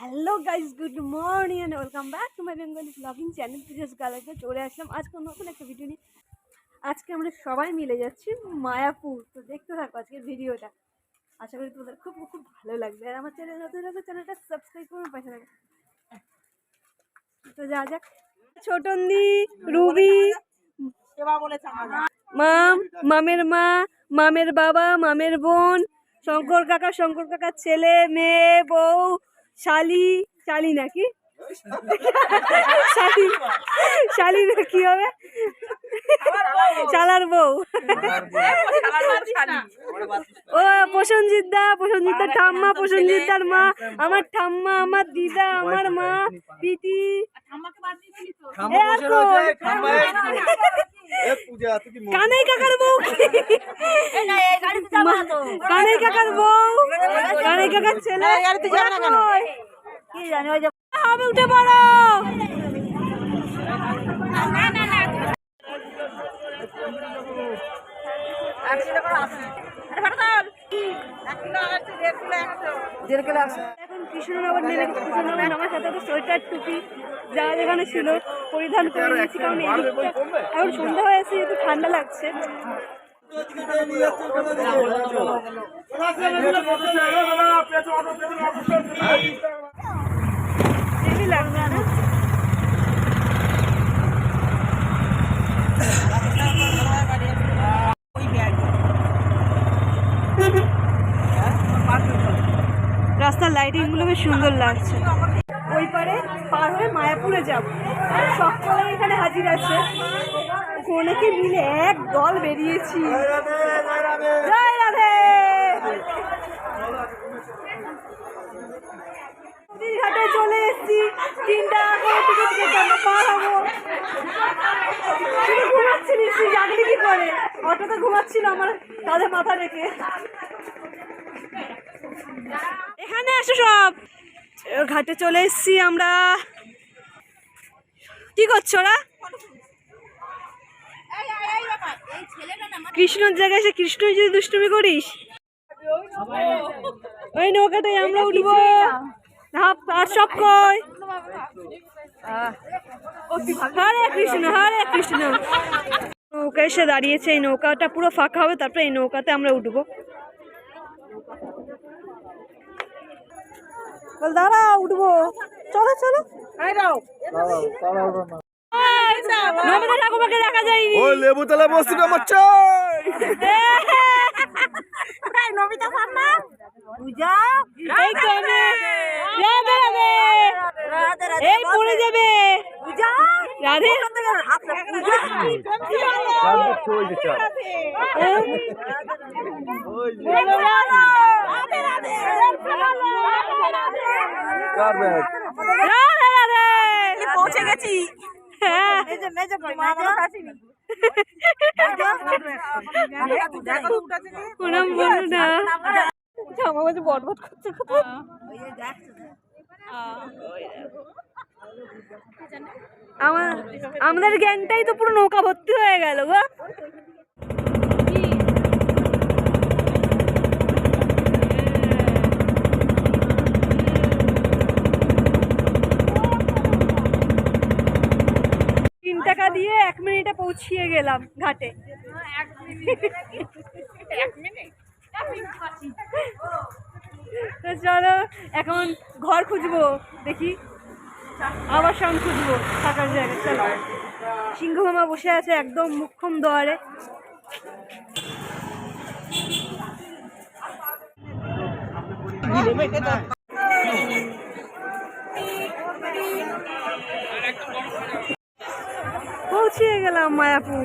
Hello guys good morning and welcome back to my Bengali blogging channel pizzas গালাতে চলে আসলাম। আজকে নতুন একটা ভিডিও নিয়ে। আজকে আমরা সবাই মিলে যাচ্ছি মায়াপুর। তো দেখতে থাকো আজকের ভিডিওটা আশা করি তোমাদের খুব খুব ভালো লাগবে। আর আমার চ্যানেল নতুন লাগবে চ্যানেলটা সাবস্ক্রাইব করুন পাশে থাকবে তো যা যাক। ছোটন্দি, রুবি, মাম, মামের মা, মামের বাবা, মামের বোন, শঙ্কর কাকা, শঙ্কর কাকার ছেলে, মেয়ে, বউ শালি শালি নাকি? শালি শালি না কি হবে? চালার বউ। ও প্রসেনজিৎ দা প্রসেনজিৎদার ঠাম্মা প্রসেনজিৎদার মা আমার ঠাম্মা আমার দিদা আমার মা প্রীতি। এ আর কই? কানাই কাকার বউ কানাই কাকার বউ? কানাই কাকার ছেলে? কি জানি ওই যে হবে উঠে পড়ো। এখন কৃষ্ণনগর নেমে কৃষ্ণনগর আমার সাথে সোয়েটার টুপি। যা যেখানে ছিল, পরিধান করে নিয়েছি, কারণ এখন সন্ধ্যা হয়েছে একটু ঠান্ডা লাগছে। রাস্তার লাইটিংগুলো বেশ সুন্দর লাগছে। ওই পারে পার হয়ে মায়াপুরে যাব। সকলে এখানে হাজির আছে। অনেকে মিলে এক দল বেরিয়েছি। জয় রাধে! ঘাটে চলে এসেছি। তিনটা ঘুমাচ্ছি কি করে? অটোতে আমার মাথা এখানে সব। ঘাটে চলে এসেছি আমরা। কি করছ ওরা? কৃষ্ণর জায়গায় এসে কৃষ্ণ যদি দুষ্টুমি করিস? ওই নৌকাটাই আমরা উঠবো। আর সব কই? হরে কৃষ্ণ হরে কৃষ্ণ। নৌকা এসে দাঁড়িয়েছে, এই নৌকাটা পুরো ফাঁকা হবে, তারপরে এই নৌকাতে আমরা উঠবো। বল দাঁড়া উঠবো। চলো চলো। ঠাকুমাকে দেখা যায়নি ওই লেবু তলা বস্তুটা আমার চাই নবিতা ফান্না পূজা এই আমি রাধে রাধে এই পড়ে যাবে পূজা রাধে ব্যাগ? রাধে পৌঁছে গেছি। হ্যাঁ। প্রণাম বলো না জামা বটবট করছে আমাদের জ্ঞানটাই তো পুরো নৌকা ভর্তি হয়ে গেল গো। টাকা দিয়ে এক মিনিটে পৌঁছিয়ে গেলাম ঘাটে। চলো, এখন ঘর খুঁজবো, দেখি। আবার আবাসন খুঁজবো থাকার জায়গা চলো। সিংহ মামা বসে আছে একদম মুখ্যম দোয়ারে পৌঁছিয়ে গেলাম মায়াপুর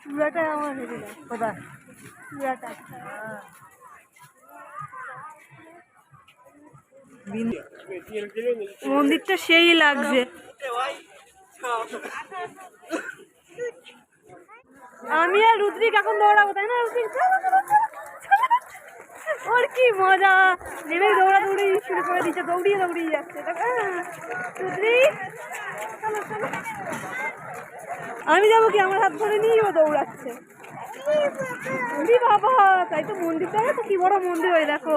চূড়াটা আমার হেরে যায় চূড়াটা মন্দিরটা সেই লাগছে। আমি আর রুদ্রিক এখন দৌড়াবো, তাই না, রুদ্রিক। ওর কি মজা। নেমে দৌড়াদৌড়ি শুরু করে দিচ্ছে, দৌড়িয়ে দৌড়িয়ে যাচ্ছে। আমি যাব কি? আমার হাত ধরে নিয়ে ও দৌড়াচ্ছে। বাবা, তাই তো মন্দিরটা, কি বড় মন্দির হয় দেখো।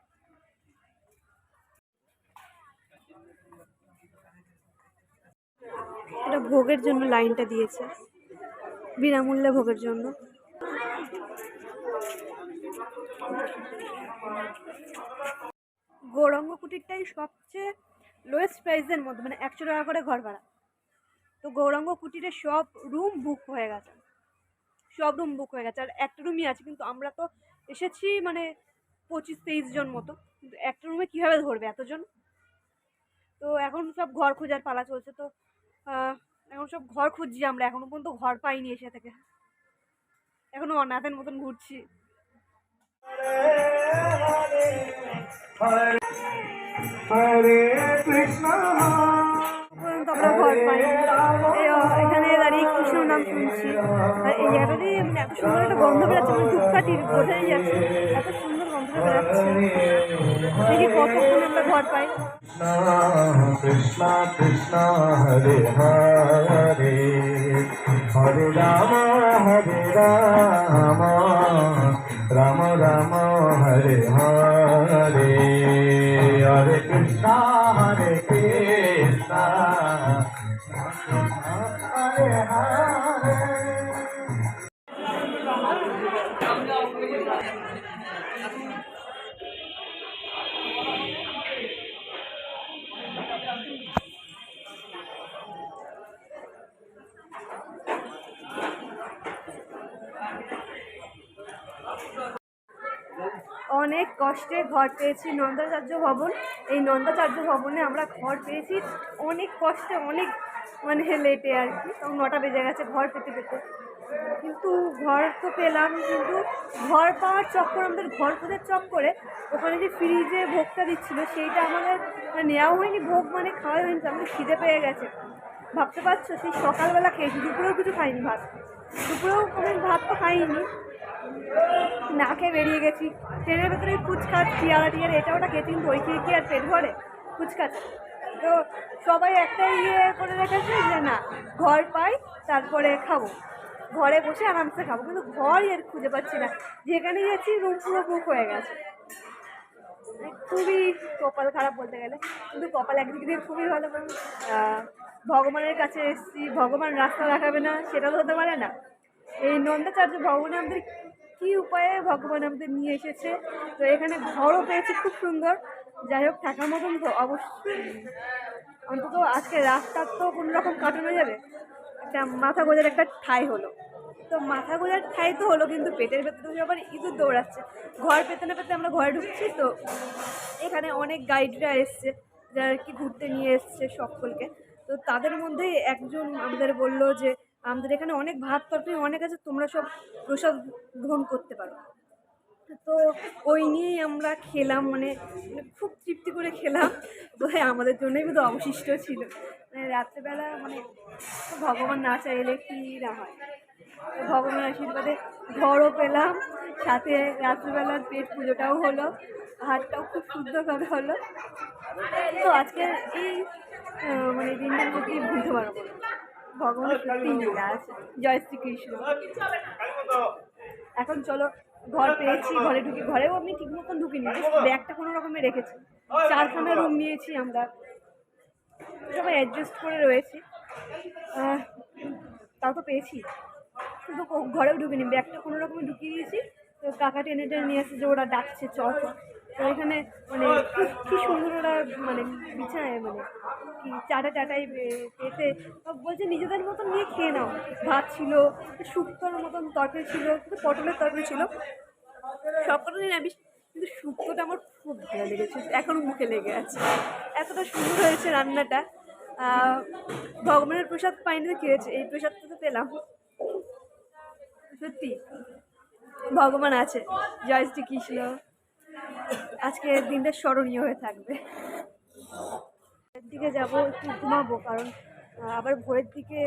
এটা ভোগের জন্য লাইনটা দিয়েছে। বিনামূল্যে ভোগের জন্য। গৌরঙ্গ কুটিরটাই সবচেয়ে লোয়েস্ট প্রাইসের মধ্যে মানে একশো টাকা করে ঘর ভাড়া। তো গৌরাঙ্গ কুটিরে সব রুম বুক হয়ে গেছে। সব রুম বুক হয়ে গেছে। আর একটা রুমই আছে, কিন্তু আমরা তো এসেছি মানে পঁচিশ তেইশ জন মতো। কিন্তু একটা রুমে কীভাবে ধরবে এতজন? তো এখন সব ঘর খোঁজার পালা চলছে। তো এখন সব ঘর খুঁজছি আমরা। এখনও পর্যন্ত ঘর পাইনি এসে থেকে। এখনও অনাথের মতন ঘুরছি। ঘর এখানে দাঁড়িয়ে কৃষ্ণ নাম শুনছি। এই মানে এত সুন্দর একটা গন্ধ বেরোচ্ছে মানে ধূপকাঠির বোঝাই যাচ্ছে। এত সুন্দর দেখি কতক্ষণ আমরা ঘর পাই। কৃষ্ণ কৃষ্ণ হরে হরে হরে রাম হরে রাম রাম রাম, হরে হরে হরে কৃষ্ণ। অনেক কষ্টে ঘর পেয়েছি নন্দাচার্য ভবন। এই নন্দাচার্য ভবনে আমরা ঘর পেয়েছি। অনেক কষ্টে, অনেক মানে লেটে আর কি। তখন নটা বেজে গেছে ঘর পেতে পেতে। কিন্তু ঘর তো পেলাম, কিন্তু ঘর পাওয়ার চক্কর, আমাদের ঘর খোঁজার চক্করে ওখানে যে ফ্রিজে ভোগটা দিচ্ছিল, সেইটা আমাদের মানে নেওয়া হয়নি, ভোগ মানে খাওয়া হয়নি আমাদের খিদে পেয়ে গেছে। ভাবতে পারছ, সেই সকালবেলা খেয়েছি, দুপুরেও কিছু খাইনি ভাত। দুপুরেও কোনো ভাত তো খাইনি। না খেয়ে বেরিয়ে গেছি। ট্রেনের ভেতরে ফুচকা টিয়ারা টিয়ার এটা ওটা খেয়েছি কিন্তু ওই খেয়ে কি আর পেট ভরে ফুচকা তো সবাই একটাই ইয়ে করে রেখেছে যে না ঘর পাই তারপরে খাব ঘরে বসে আরামসে খাব কিন্তু ঘরই আর খুঁজে পাচ্ছি না যেখানে গেছি রুম পুরো বুক হয়ে গেছে খুবই কপাল খারাপ বলতে গেলে কিন্তু কপাল একদিক দিয়ে খুবই ভালো কারণ ভগবানের কাছে এসেছি ভগবান রাস্তা দেখাবে না সেটা তো হতে পারে না এই নন্দাচার্য ভগবানে আমাদের কী উপায়ে ভগবান আমাদের নিয়ে এসেছে? তো এখানে ঘরও পেয়েছি, খুব সুন্দর। যাই হোক, থাকার মতন তো অবশ্যই। অন্তত আজকে রাস্তার তো কোনো রকম কাটানো যাবে। একটা মাথা গোজার একটা ঠাই হলো। তো মাথা গোজার ঠাই তো হলো, কিন্তু পেটের ভেতরে আবার ইঁদুর দৌড়াচ্ছে। ঘর পেতে না পেতে আমরা ঘরে ঢুকছি, তো এখানে অনেক গাইডরা এসছে, যারা কি ঘুরতে নিয়ে এসছে সকলকে। তো তাদের মধ্যেই একজন আমাদের বলল যে আমাদের এখানে অনেক ভাত তরকারি, অনেক আছে, তোমরা সব প্রসাদ গ্রহণ করতে পারো। তো ওই নিয়েই আমরা খেলাম মানে খুব তৃপ্তি করে খেলাম। বোধহয় আমাদের জন্যই বোধহয় অবশিষ্ট ছিল। মানে রাত্রেবেলা মানে ভগবান না চাইলে কি না হয়। ভগবানের আশীর্বাদে ঘরও পেলাম, সাথে রাত্রিবেলার পেট পুজোটাও হলো হাটটাও খুব সুন্দরভাবে হলো। তো আজকে এই মানে দিনটার সত্যি ভুলতে পারব না। ভগবানের সত্যি লীলা আছে। জয় শ্রীকৃষ্ণ। এখন চলো ঘর পেয়েছি ঘরে ঢুকি। ঘরেও আমি ঠিক মতন ঢুকিনি ব্যাগটা কোনো রকমে রেখেছি। চারখানা রুম নিয়েছি আমরা। সবাই অ্যাডজাস্ট করে রয়েছি। তাও তো পেয়েছি। কো- ঘরেও ঢুকিনি ব্যাগটা কোনো রকমে ঢুকিয়ে দিয়েছি। তো কাকা টেনে টেনে নিয়ে আসছে যে ওরা ডাকছে চল। তো এখানে মানে কি সুন্দর ওরা মানে বিছানায় মানে কি চাটা চাটাই পেতে বলছে নিজেদের মতন নিয়ে খেয়ে নাও। ভাত ছিল, শুক্তোর মতন তরকারি ছিল, কিন্তু পটলের তরকারি ছিল। সব কটা নিরামিষ, কিন্তু শুক্তোটা আমার খুব ভালো লেগেছে এখনও মুখে লেগে আছে। এতটা সুন্দর হয়েছে রান্নাটা। ভগবানের প্রসাদ পাইনি তো কী হয়েছে এই প্রসাদটা তো পেলাম। সত্যি, ভগবান আছে। জয় শ্রীকৃষ্ণ আজকে দিনটা স্মরণীয় হয়ে থাকবে। দিকে যাব, একটু ঘুমাবো, কারণ আবার ভোরের দিকে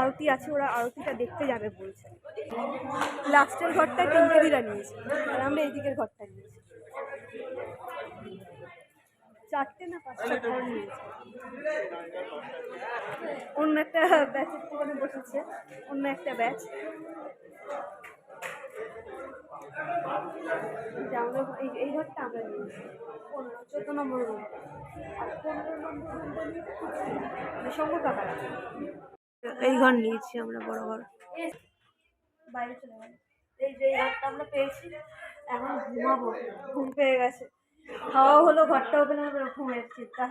আরতি আছে, ওরা আরতিটা দেখতে যাবে বলছে। লাস্টের ঘরটা টিঙ্কিদিরা নিয়েছে, আর আমরা এই দিকের ঘরটা নিয়েছি। চারটে না পাঁচটা ঘর নিয়েছে। অন্য একটা ব্যাচের দোকানে বসেছে, অন্য একটা ব্যাচ এই এই ঘরটা আমরা নিয়েছি। পনেরো চোদ্দ নম্বর রুম আর পনেরো নম্বর রুমটা নিয়ে শঙ্কর কাকারা এই ঘর নিয়েছি আমরা বড় ঘর। বাইরে চলে গেল। এই যে এই ঘরটা আমরা পেয়েছি এখন ঘুমাবো। ঘুম পেয়ে গেছে। খাওয়া হলো ঘরটাও পেলাম এবার ঘুমের চিন্তা।